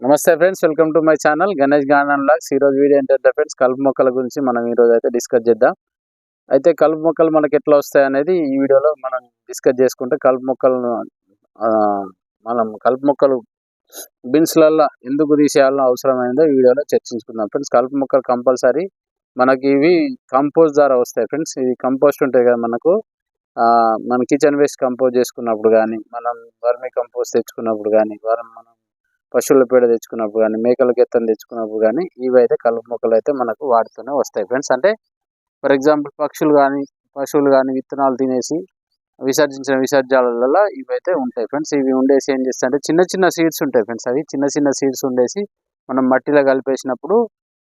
నమస్తే friends welcome to my channel Ganesh garden logs. ఈ రోజు వీడియో ఏంటంటే ఫ్రెండ్స్ కలుపు మొక్కల గురించి మనం ఈ రోజు అయితే డిస్కస్ చేద్దాం. అయితే కలుపు మొక్కలు మనకి ఎట్లా వస్తాయి అనేది ఈ వీడియోలో మనం డిస్కస్ చేసుకుంటే కలుపు మొక్కలను ఆ, మనం కలుపు మొక్కలు బిన్స్లల్లో ఎందుకు తీసేయాలని అవసరమైందో ఈ వీడియోలో చర్చించుకుందాం. ఫ్రెండ్స్ కలుపు మొక్కలు కంపల్సరీ మనకి ఇవి కంపోస్ట్ ద్వారా వస్తాయి ఫ్రెండ్స్. ఇది కంపోస్ట్ ఉంటాయి కదా మనకు. ఆ, మన కిచెన్ వేస్ట్ కంపోజ్ చేసుకున్నప్పుడు కానీ మనం వర్మి కంపోస్ట్ తెచ్చుకున్నప్పుడు కానీ మనం పశువుల పేడ తెచ్చుకున్నప్పుడు కానీ మేకల గెత్తను తెచ్చుకున్నప్పుడు కానీ ఇవి అయితే కలుపు మొక్కలు అయితే మనకు వాడుతూనే వస్తాయి ఫ్రెండ్స్. అంటే ఫర్ ఎగ్జాంపుల్ పక్షులు కానీ పశువులు కానీ విత్తనాలు తినేసి విసర్జించిన విసర్జాలలో ఇవైతే ఉంటాయి ఫ్రెండ్స్. ఇవి ఉండేసి ఏం చేస్తాయి అంటే చిన్న చిన్న సీడ్స్ ఉంటాయి ఫ్రెండ్స్. అవి చిన్న చిన్న సీడ్స్ ఉండేసి మనం మట్టిలో కలిపేసినప్పుడు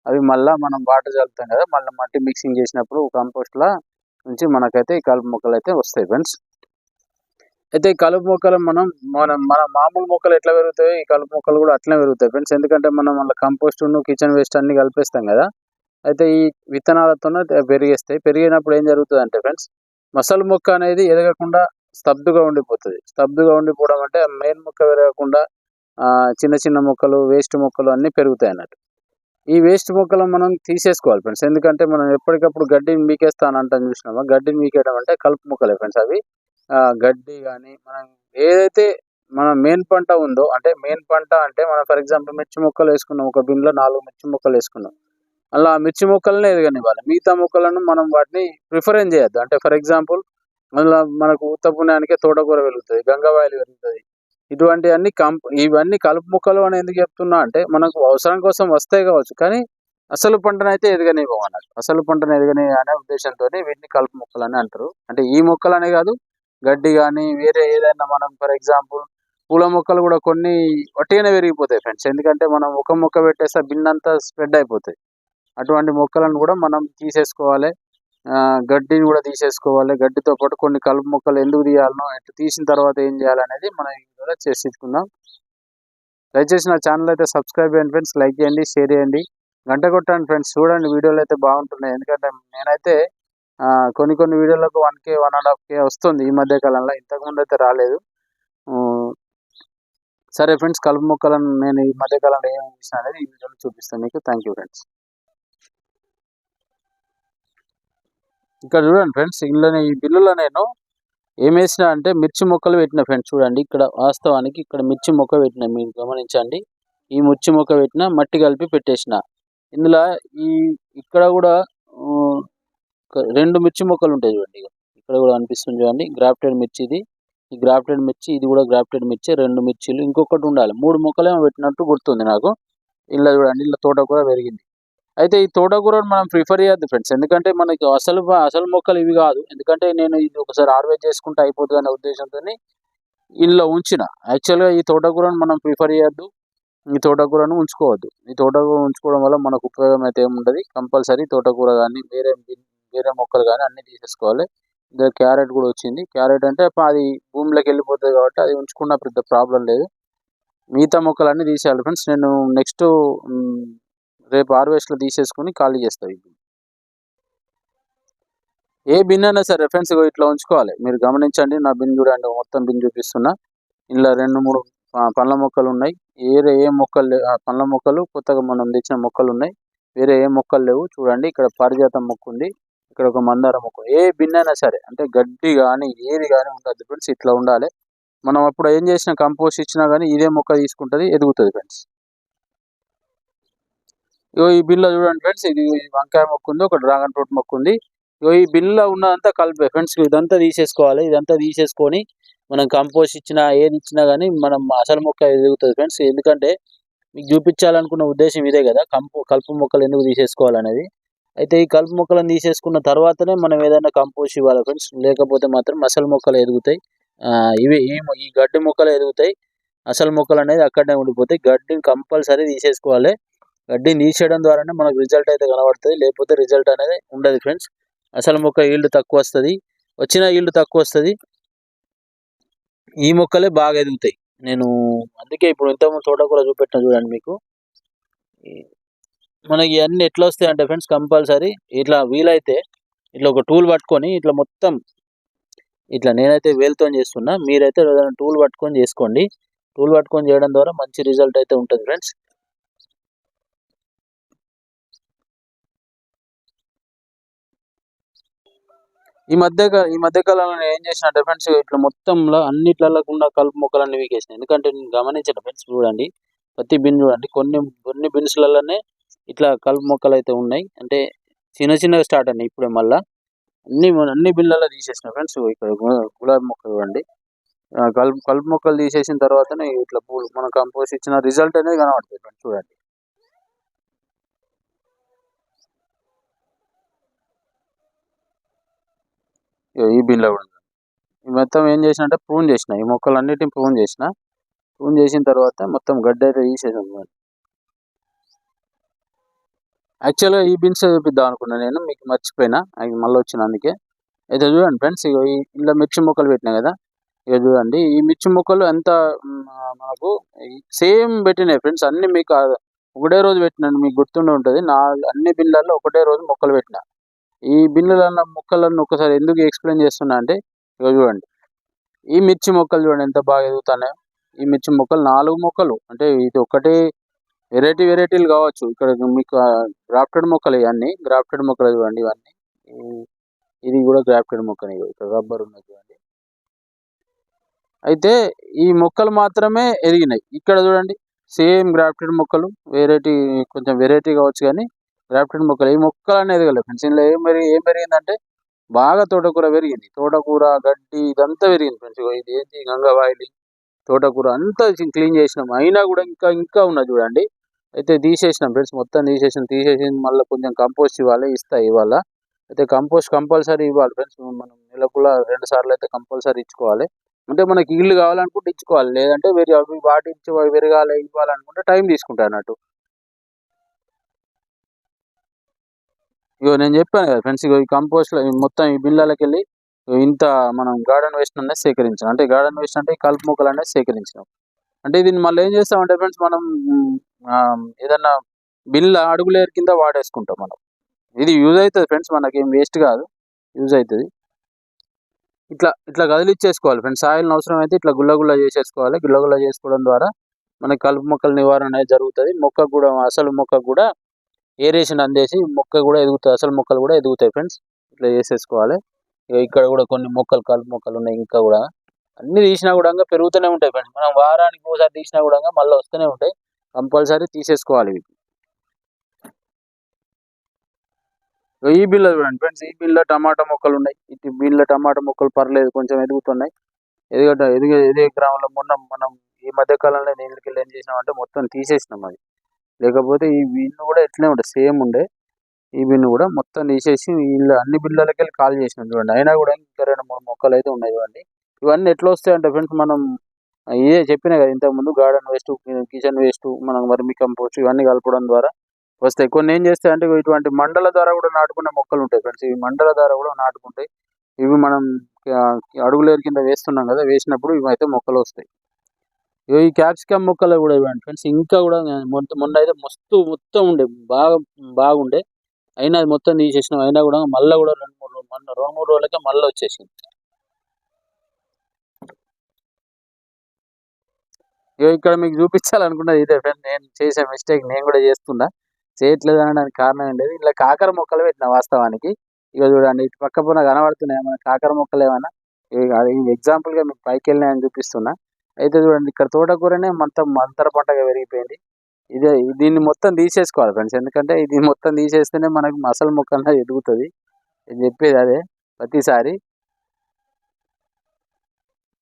అవి మళ్ళీ మనం వాటర్ చల్లుతాం కదా మళ్ళీ మట్టి మిక్సింగ్ చేసినప్పుడు కంపోస్ట్లా నుంచి మనకైతే ఈ కలుపు మొక్కలు అయితే వస్తాయి ఫ్రెండ్స్. అయితే ఈ కలుపు మొక్కలు మనం మనం మన మామూలు మొక్కలు ఎట్లా పెరుగుతాయో ఈ కలుపు మొక్కలు కూడా అట్లనే పెరుగుతాయి ఫ్రెండ్స్. ఎందుకంటే మనం మళ్ళీ కంపోస్ట్ కిచెన్ వేస్ట్ అన్ని కలిపేస్తాం కదా. అయితే ఈ విత్తనాలతోనే పెరిగేస్తాయి. పెరిగినప్పుడు ఏం జరుగుతుంది అంటే ఫ్రెండ్స్ మసలు మొక్క అనేది ఎదగకుండా స్తబ్దుగా ఉండిపోతుంది. స్తబ్దుగా ఉండిపోవడం అంటే మెయిన్ మొక్క పెరగకుండా ఆ, చిన్న చిన్న మొక్కలు వేస్ట్ మొక్కలు అన్నీ పెరుగుతాయి అన్నట్టు. ఈ వేస్ట్ మొక్కలు మనం తీసేసుకోవాలి ఫ్రెండ్స్. ఎందుకంటే మనం ఎప్పటికప్పుడు గడ్డిని మీకేస్తానంటాం చూసినామా గడ్డిని మీకేయడం అంటే కలుపు మొక్కలే ఫ్రెండ్స్ అవి. గడ్డి కానీ మనం ఏదైతే మన మెయిన్ పంట ఉందో అంటే మెయిన్ పంట అంటే మనం ఫర్ ఎగ్జాంపుల్ మిర్చి మొక్కలు వేసుకున్నాం ఒక బిన్లో నాలుగు మిర్చి మొక్కలు వేసుకున్నాం. అలా ఆ మిర్చి మొక్కలనే ఎదగనివ్వాలి. మిగతా మొక్కలను మనం వాటిని ప్రిఫరెన్స్ చేయొద్దు. అంటే ఫర్ ఎగ్జాంపుల్ మళ్ళీ మనకు ఉత్తపుణ్యానికే తోటకూర వెలుగుతుంది గంగవాయలు వెలుగుతుంది ఇటువంటివన్నీ కంప్ ఇవన్నీ కలుపు మొక్కలు అని ఎందుకు చెప్తున్నా అంటే మనకు అవసరం కోసం వస్తాయి కావచ్చు కానీ అసలు పంటనైతే ఎదగనివ్వం అన్నట్టు అసలు పంటను ఎదగని అనే ఉద్దేశంతో వీటిని కలుపు మొక్కలు అని అంటారు. అంటే ఈ మొక్కలనే కాదు గడ్డి కానీ వేరే ఏదైనా మనం ఫర్ ఎగ్జాంపుల్ పూల మొక్కలు కూడా కొన్ని వట్టిగానే పెరిగిపోతాయి ఫ్రెండ్స్ ఎందుకంటే మనం ఒక మొక్క పెట్టేస్తే బిన్నంతా స్ప్రెడ్ అయిపోతాయి. అటువంటి మొక్కలను కూడా మనం తీసేసుకోవాలి. ఆ, గడ్డిని కూడా తీసేసుకోవాలి. గడ్డితో పాటు కొన్ని కలుపు మొక్కలు ఎందుకు తీయాలనో ఎట్లా తీసిన తర్వాత ఏం చేయాలనేది మనం ఈ వీడియోలో చేసేసుకుందాం దయచేసి నా ఛానల్ అయితే సబ్స్క్రైబ్ చేయండి ఫ్రెండ్స్ లైక్ చేయండి షేర్ చేయండి. గంట కొట్టండి ఫ్రెండ్స్ చూడండి వీడియోలు అయితే బాగుంటున్నాయి. ఎందుకంటే నేనైతే కొన్ని కొన్ని వీడియోలకు one K one and half K వస్తుంది ఈ మధ్య కాలంలో. ఇంతకుముందు అయితే రాలేదు. సరే ఫ్రెండ్స్ కలుపు మొక్కలను నేను ఈ మధ్య కాలంలో ఏమేమి చూసిన అనేది ఈ వీడియోలో చూపిస్తాను మీకు. థ్యాంక్ యూ ఫ్రెండ్స్ ఇక్కడ చూడండి ఫ్రెండ్స్ ఇందులోనే ఈ బిల్లులో నేను ఏం వేసిన అంటే మిర్చి మొక్కలు పెట్టిన ఫ్రెండ్స్ చూడండి. ఇక్కడ వాస్తవానికి ఇక్కడ మిర్చి మొక్క పెట్టిన మీరు గమనించండి. ఈ మిర్చి మొక్క పెట్టిన మట్టి కలిపి పెట్టేసిన. ఇందులో ఈ ఇక్కడ కూడా రెండు మిర్చి మొక్కలు ఉంటాయి చూడండి ఇక్కడ కూడా అనిపిస్తుంది చూడండి. గ్రాఫ్టెడ్ మిర్చి ఇది. ఈ గ్రాఫ్టెడ్ మిర్చి ఇది కూడా గ్రాఫ్టెడ్ మిర్చి రెండు మిర్చిలు. ఇంకొకటి ఉండాలి. మూడు మొక్కలేమో పెట్టినట్టు గుర్తుంది నాకు. ఇలా చూడండి ఇలా తోటకూర పెరిగింది. అయితే ఈ తోటకూరను మనం ప్రిఫర్ చేయద్దు ఫ్రెండ్స్. ఎందుకంటే మనకి అసలు అసలు మొక్కలు ఇవి కాదు. ఎందుకంటే నేను ఇది ఒకసారి హార్వెస్ట్ చేసుకుంటే అయిపోతుంది అనే ఉద్దేశంతో ఇంట్లో ఉంచిన. యాక్చువల్గా ఈ తోటకూరను మనం ప్రిఫర్ చేయొద్దు. ఈ తోటకూరను ఉంచుకోవద్దు. ఈ తోటకూర ఉంచుకోవడం వల్ల మనకు ఉపయోగం అయితే ఏముండదు కంపల్సరీ తోటకూర కానీ వేరే వేరే మొక్కలు కానీ అన్ని తీసేసుకోవాలి. ఇంకా క్యారెట్ కూడా వచ్చింది. క్యారెట్ అంటే అది భూమిలోకి వెళ్ళిపోతుంది కాబట్టి అది ఉంచుకున్న పెద్ద ప్రాబ్లం లేదు. మిగతా మొక్కలు అన్నీ తీసేయాలి ఫ్రెండ్స్. నేను నెక్స్ట్ రేపు హార్వెస్ట్లో తీసేసుకుని ఖాళీ చేస్తాను ఏ బిన్ అయినా సరే ఫ్రెండ్స్ ఇట్లా ఉంచుకోవాలి. మీరు గమనించండి నా బిన్ చూడండి మొత్తం బిన్ చూపిస్తున్నా. ఇందులో రెండు మూడు పండ్ల మొక్కలు ఉన్నాయి. వేరే ఏ మొక్కలు లేవు పండ్ల మొక్కలు కొత్తగా మనం తెచ్చిన మొక్కలు ఉన్నాయి. వేరే ఏ మొక్కలు లేవు. చూడండి ఇక్కడ పారిజాతం మొక్క ఉంది. ఇక్కడ ఒక మందార మొక్క ఏ బిన్నైనా సరే అంటే గడ్డి కానీ ఏది కానీ ఉండదు ఫ్రెండ్స్ ఇట్లా ఉండాలి. మనం అప్పుడు ఏం చేసిన కంపోస్ట్ ఇచ్చినా కానీ ఇదే మొక్క తీసుకుంటుంది ఎదుగుతుంది ఫ్రెండ్స్. ఇగో ఈ బిల్లా చూడండి ఫ్రెండ్స్ ఇది వంకాయ మొక్క ఉంది ఒక డ్రాగన్ ఫ్రూట్ మొక్క ఉంది. ఇగో ఈ బిల్లో ఉన్నదంతా కలిపే ఫ్రెండ్స్ ఇదంతా తీసేసుకోవాలి ఇదంతా తీసేసుకొని మనం కంపోస్ట్ ఇచ్చినా ఏది ఇచ్చినా కానీ మనం అసలు మొక్క ఎదుగుతుంది ఫ్రెండ్స్. ఎందుకంటే మీకు చూపించాలనుకున్న ఉద్దేశం ఇదే కదా కంపు కలుపు మొక్కలు ఎందుకు తీసేసుకోవాలనేది. అయితే ఈ కలుపు మొక్కలను తీసేసుకున్న తర్వాతనే మనం ఏదైనా కంపోస్ట్ ఇవ్వాలి ఫ్రెండ్స్ లేకపోతే మాత్రం అసలు మొక్కలు ఎదుగుతాయి. ఇవి ఈ ఈ గడ్డి మొక్కలు ఎదుగుతాయి. అసలు మొక్కలు అనేది అక్కడనే ఉండిపోతాయి. గడ్డిని కంపల్సరీ తీసేసుకోవాలి. గడ్డిని తీసేయడం ద్వారానే మనకు రిజల్ట్ అయితే కనబడుతుంది. లేకపోతే రిజల్ట్ అనేది ఉండదు ఫ్రెండ్స్ అసలు మొక్క ఈల్డ్ తక్కువ వస్తుంది. వచ్చిన ఈల్డ్ తక్కువ వస్తుంది. ఈ మొక్కలే బాగా ఎదుగుతాయి. నేను అందుకే ఇప్పుడు ఇంతకుముందు తోటకూర చూపెట్టిన చూడండి మీకు. మనకి అన్ని ఎట్లా వస్తాయి అంటే ఫ్రెండ్స్ కంపల్సరీ ఇట్లా వీలైతే ఇట్లా ఒక టూల్ పట్టుకొని ఇట్లా మొత్తం ఇట్లా నేనైతే వేలుతో చేస్తున్నా. మీరైతే ఏదైనా టూల్ పట్టుకొని చేసుకోండి. టూల్ పట్టుకొని చేయడం ద్వారా మంచి రిజల్ట్ అయితే ఉంటుంది ఫ్రెండ్స్. ఈ మధ్య ఈ మధ్య కాలంలో నేను ఏం చేసిన ఫ్రెండ్స్ ఇట్లా మొత్తంలో అన్నిట్లలో కూడా కలుపు మొక్కలన్నీ వీకేసిన ఎందుకంటే నేను గమనించిన ఫ్రెండ్స్ చూడండి ప్రతి బిన్ చూడండి కొన్ని కొన్ని బిన్స్లలోనే ఇట్లా కలుపు మొక్కలు అయితే ఉన్నాయి. అంటే చిన్న చిన్నగా స్టార్ట్ అయినాయి ఇప్పుడే మళ్ళా. అన్ని అన్ని బిన్లలో తీసేసిన ఫ్రెండ్స్. ఇక్కడ గులాబీ మొక్క చూడండి కలుపు కలుపు మొక్కలు తీసేసిన తర్వాతనే ఇట్లా పూలు మన కంపోస్ట్ ఇచ్చిన రిజల్ట్ అనేది కనబడుతుంది ఫ్రెండ్స్ చూడండి. ఈ బిల్లు కూడా. మొత్తం ఏం చేసిన అంటే ప్రూన్ చేసిన. ఈ మొక్కలన్నిటిని ప్రూన్ చేసిన. ప్రూన్ చేసిన తర్వాత మొత్తం గడ్డ అయితే తీసేసాను యాక్చువల్గా ఈ బీన్స్ చూపిద్దాం అనుకున్నా నేను మీకు మర్చిపోయినా. అది మళ్ళీ వచ్చిన అందుకే అయితే చూడండి ఫ్రెండ్స్ ఇక ఈ ఇలా మిర్చి మొక్కలు పెట్టినా కదా? ఇక చూడండి ఈ మిర్చి మొక్కలు ఎంత మనకు సేమ్ పెట్టినాయి ఫ్రెండ్స్. అన్ని మీకు ఒకటే రోజు పెట్టినాను మీకు గుర్తుండి ఉంటుంది. నా అన్ని బిన్లలో ఒకటే రోజు మొక్కలు పెట్టిన. ఈ బిన్నులలో మొక్కలను ఒకసారి ఎందుకు ఎక్స్ప్లెయిన్ చేస్తున్నా అంటే ఇక చూడండి. ఈ మిర్చి మొక్కలు చూడండి ఎంత బాగా ఎదుగుతున్నాయో. ఈ మిర్చి మొక్కలు నాలుగు మొక్కలు. అంటే ఇది ఒకటే వెరైటీ వెరైటీలు కావచ్చు. ఇక్కడ మీకు గ్రాఫ్టెడ్ మొక్కలు ఇవన్నీ గ్రాఫ్టెడ్ మొక్కలు చూడండి ఇవన్నీ. ఇది కూడా గ్రాఫ్టెడ్ మొక్కనే ఇక్కడ రబ్బర్ ఉన్నది చూడండి. అయితే ఈ మొక్కలు మాత్రమే ఎదిగినాయి ఇక్కడ చూడండి సేమ్ గ్రాఫ్టెడ్ మొక్కలు వెరైటీ కొంచెం వెరైటీ కావచ్చు కానీ గ్రాఫ్టెడ్ మొక్కలు. ఈ మొక్కలు అనేది ఎదగలేదు ఫ్రెండ్స్. ఇందులో ఏం పెరిగి ఏం పెరిగిందంటే బాగా తోటకూర పెరిగింది. తోటకూర గడ్డి ఇదంతా పెరిగింది ఫ్రెండ్స్. ఇది ఏంటి గంగవాయిలి తోటకూర అంతా క్లీన్ చేసినాం. అయినా కూడా ఇంకా ఇంకా ఉన్నది చూడండి. అయితే తీసేసినాం ఫ్రెండ్స్ మొత్తం తీసేసిన. తీసేసి మళ్ళీ కొంచెం కంపోస్ట్ ఇవ్వాలి ఇస్తా ఇవాళ అయితే కంపోస్ట్ కంపల్సరీ ఇవ్వాలి ఫ్రెండ్స్ మనం నెలకులా రెండు సార్లు అయితే కంపల్సరీ ఇచ్చుకోవాలి. అంటే మనకి ఇల్లు కావాలనుకుంటే ఇచ్చుకోవాలి. లేదంటే వేరే అవి వాటి ఇచ్చి పెరగాలి ఇవ్వాలనుకుంటే టైం తీసుకుంటాయి అన్నట్టు. ఇగో నేను చెప్పాను కదా ఫ్రెండ్స్ ఇగో ఈ కంపోస్ట్ మొత్తం ఈ బిళ్ళలకి వెళ్ళి ఇంత మనం గార్డెన్ వేస్ట్ అనేది సేకరించాం. అంటే గార్డెన్ వేస్ట్ అంటే కలుపు మొక్కలు అనేది సేకరించినాం. అంటే దీన్ని మళ్ళీ ఏం చేస్తామంటే ఫ్రెండ్స్ మనం ఏదన్నా బిల్ల అడుగులేరు కింద వాడేసుకుంటాం మనం. ఇది యూజ్ అవుతుంది ఫ్రెండ్స్ మనకి ఏం వేస్ట్ కాదు. యూజ్ అవుతుంది. ఇట్లా ఇట్లా కదిలిచ్చేసుకోవాలి ఫ్రెండ్స్. సాయిల్ అవసరం అయితే ఇట్లా గుల్ల గుల్ల చేసేసుకోవాలి. గుల్ల గుల్ల చేసుకోవడం ద్వారా మనకి కలుపు మొక్కల నివారణ అనేది జరుగుతుంది. మొక్క కూడా అసలు మొక్క కూడా ఏరేషన్ అందేసి మొక్క కూడా ఎదుగుతుంది. అసలు మొక్కలు కూడా ఎదుగుతాయి ఫ్రెండ్స్. ఇట్లా చేసేసుకోవాలి. ఇక్కడ కూడా కొన్ని మొక్కలు కలుపు మొక్కలు ఉన్నాయి ఇంకా కూడా. అన్ని తీసినా కూడా పెరుగుతూనే ఉంటాయి ఫ్రెండ్స్. మనం వారానికి ఒకసారి తీసినా కూడా మళ్ళీ వస్తూనే ఉంటాయి. కంపల్సరీ తీసేసుకోవాలి. ఇవి ఈ బిల్లో చూడండి ఫ్రెండ్స్ ఈ బిల్లో టమాటా మొక్కలు ఉన్నాయి. ఇటు బిల్లో టమాటా మొక్కలు పర్లేదు కొంచెం ఎదుగుతున్నాయి. ఎదుగట ఎదుగు ఎదిగే గ్రామంలో మొన్న మనం ఈ మధ్య కాలంలో నీళ్ళకి వెళ్ళి ఏం చేసినామంటే మొత్తం తీసేసినాం అది. లేకపోతే ఈ బిల్లు కూడా ఎట్లనే ఉండే సేమ్ ఉండే. ఈ బిల్లు కూడా మొత్తం తీసేసి వీళ్ళు అన్ని బిల్లలకి వెళ్ళి కాల్ చేసినాం చూడండి. అయినా కూడా ఇంకా రెండు మూడు మొక్కలు అయితే ఉన్నాయి చూడండి. ఇవన్నీ ఎట్లా వస్తాయంటే ఫ్రెండ్స్ మనం ఇదే చెప్పినా కదా ఇంతకుముందు గార్డెన్ వేస్ట్ కిచెన్ వేస్ట్ మనం వర్మి కంపోస్ట్ ఇవన్నీ కలపడం ద్వారా. వస్తాయి కొన్ని ఏం చేస్తాయంటే ఇటువంటి మండల ద్వారా కూడా నాటుకునే మొక్కలు ఉంటాయి ఫ్రెండ్స్. ఈ మండల ద్వారా కూడా నాటుకుంటాయి. ఇవి మనం అడుగులేరు కింద వేస్తున్నాం కదా వేసినప్పుడు ఇవి అయితే మొక్కలు వస్తాయి. ఇగో ఈ క్యాప్సికమ్ మొక్కలు కూడా ఇవ్వండి ఫ్రెండ్స్. ఇంకా కూడా మొత్తం మొన్న అయితే మస్తు మొత్తం ఉండే బాగా బాగుండే. అయినా అది మొత్తం తీసేసినాం. అయినా కూడా మళ్ళీ కూడా రెండు మూడు రోజులు మొన్న రెండు మూడు రోజులకే మళ్ళీ వచ్చేసింది. ఇక్కడ మీకు చూపించాలనుకున్నది ఇదే ఫ్రెండ్ నేను చేసే మిస్టేక్ నేను కూడా చేస్తున్నా. చేయట్లేదు అనడానికి కారణం ఏంటంటే ఇలా కాకర మొక్కలు పెట్టిన వాస్తవానికి. ఇక చూడండి ఇటు పక్క పూన కనబడుతున్నాయి మన కాకర మొక్కలు ఏమైనా ఇక అది మీకు పైకి వెళ్ళినాయని చూపిస్తున్నా. అయితే చూడండి ఇక్కడ తోటకూరనే మొత్తం అంతర పంటగా పెరిగిపోయింది. ఇదే దీన్ని మొత్తం తీసేసుకోవాలి ఫ్రెండ్స్ ఎందుకంటే ఇది మొత్తం తీసేస్తేనే మనకు మసలు మొక్క అనేది ఎదుగుతుంది. నేను చెప్పేది అదే. ప్రతిసారి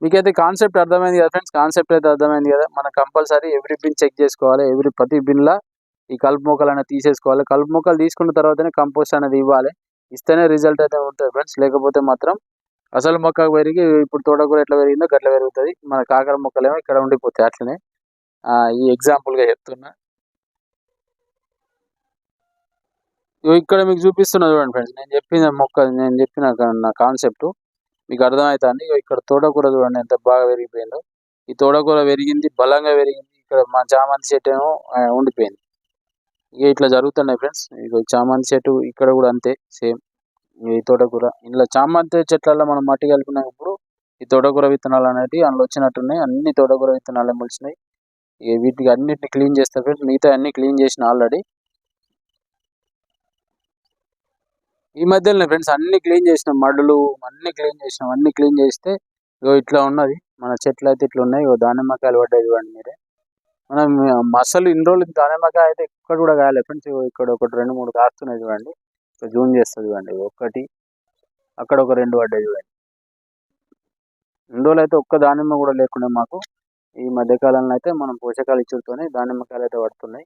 మీకైతే కాన్సెప్ట్ అర్థమైంది కదా ఫ్రెండ్స్ కాన్సెప్ట్ అయితే అర్థమైంది కదా? మనం కంపల్సరీ ఎవ్రీ బిన్ చెక్ చేసుకోవాలి ఎవ్రీ ప్రతి బిన్లా ఈ కలుపు మొక్కలు అనేది తీసేసుకోవాలి. కలుపు మొక్కలు తీసుకున్న తర్వాతనే కంపోస్ట్ అనేది ఇవ్వాలి. ఇస్తేనే రిజల్ట్ అయితే ఉంటుంది ఫ్రెండ్స్ లేకపోతే మాత్రం అసలు మొక్క పెరిగి ఇప్పుడు తోటకూర ఎట్లా పెరిగిందో గట్ల పెరుగుతుంది. మన కాకర మొక్కలేమో ఇక్కడ ఉండిపోతాయి అట్లనే. ఈ ఎగ్జాంపుల్గా చెప్తున్నా. ఇగో ఇక్కడ మీకు చూపిస్తున్నా చూడండి ఫ్రెండ్స్ నేను చెప్పిన మొక్క నేను చెప్పిన నా కాన్సెప్ట్ మీకు అర్థమవుతుంది ఇగో ఇక్కడ తోటకూర చూడండి ఎంత బాగా పెరిగిపోయిందో. ఈ తోటకూర పెరిగింది బలంగా పెరిగింది. ఇక్కడ మా చామంతి చెట్టు ఏమో ఉండిపోయింది. ఇక ఇట్లా జరుగుతున్నాయి ఫ్రెండ్స్. ఇక చామంతి చెట్టు ఇక్కడ కూడా అంతే సేమ్. ఈ తోటకూర. ఇలా చామంతి చెట్లలో మనం మట్టి కలిపినప్పుడు ఈ తోటకూర విత్తనాలు అనేవి అందులో వచ్చినట్టున్నాయి. అన్ని తోటకూర విత్తనాలు మొలిచినాయి. ఇక వీటికి అన్నిటిని క్లీన్ చేస్తా ఫ్రెండ్స్. మిగతా అన్ని క్లీన్ చేసిన ఆల్రెడీ ఈ మధ్యలోనే ఫ్రెండ్స్ అన్ని క్లీన్ చేసినాం. మడులు అన్ని క్లీన్ చేసినాం. అన్ని క్లీన్ చేస్తే ఇగో ఇట్లా ఉన్నది. మన చెట్లు అయితే ఇట్లా ఉన్నాయి. ఇగో దానిమ్మకాయలు పడ్డాయి చూడండి మీరే. మనం అసలు ఇన్ని రోజులు దానిమ్మకాయ అయితే ఇక్కడ కూడా కాలేదు ఫ్రెండ్స్ ఇగో ఇక్కడ ఒకటి రెండు మూడు కాస్తున్నాయి చూడండి. ఇక్కడ జూమ్ చేస్తుంది చూడండి. ఒకటి అక్కడ ఒక రెండు పడ్డాయి చూడండి. ఇన్ని రోజులు అయితే ఒక్క దానిమ్మ కూడా లేకుండా మాకు ఈ మధ్యకాలంలో అయితే మనం పోషకాలు ఇచ్చుడుతోనే దానిమ్మకాయలు అయితే పడుతున్నాయి.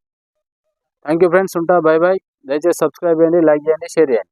థ్యాంక్ యూ ఫ్రెండ్స్ ఉంటా. బాయ్ బాయ్ దయచేసి సబ్స్క్రైబ్ చేయండి లైక్ చేయండి షేర్ చేయండి.